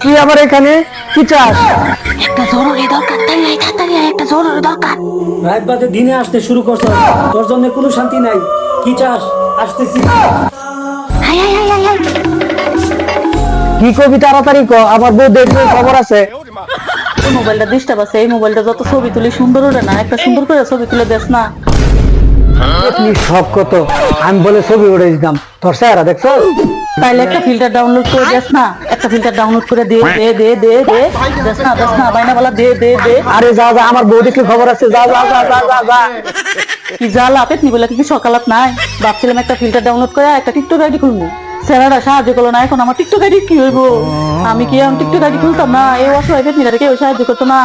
তুই আবার এখানে? কি চাস? একটা জরুরি দরকার তাড়াতাড়ি একটা জরুরি দরকার। রাত বাদে দিনে আসতে শুরু করছ। তোর জন্য কোনো শান্তি নাই। কি চাস? আসতেছি। আয় আয় আয় আয় আয় কি কবি তাড়াতাড়ি ক? আমার বউ দেখবে খবর আছে। মোবাইলটা ডিস্টার্ব আছে এই মোবাইলটা যত ছবি তুলি সুন্দর ওঠে না একটা সুন্দর করে ছবি তুলে দেস না। আপনি সব কত। আমি বলে ছবি উড়ে দিতাম তোর চেহারা দেখছ? তাইলে একটা ফিল্টার ডাউনলোড করে দেস না। একটা ফিল্টার ডাউনলোড করে দে দে দে দে দে। দেস না দেস না বাইনা বলা দে দে দে। আরে যা যা আমার বউ দেখলে খবর আছে? যা যা যা যা যা যা। কি যা লাপেত নি বলে কি সকালাত নাই। ভাবছিলাম একটা ফিল্টার ডাউনলোড করে একটা টিকটক আইডি খুলবো। স্যারারা সাহায্য করল না এখন আমার টিকটক আইডি কি হইব? আমি কি এখন টিকটক আইডি খুলতাম না? এই অসহায় পেতনিটারে কেউ সাহায্য করতো না।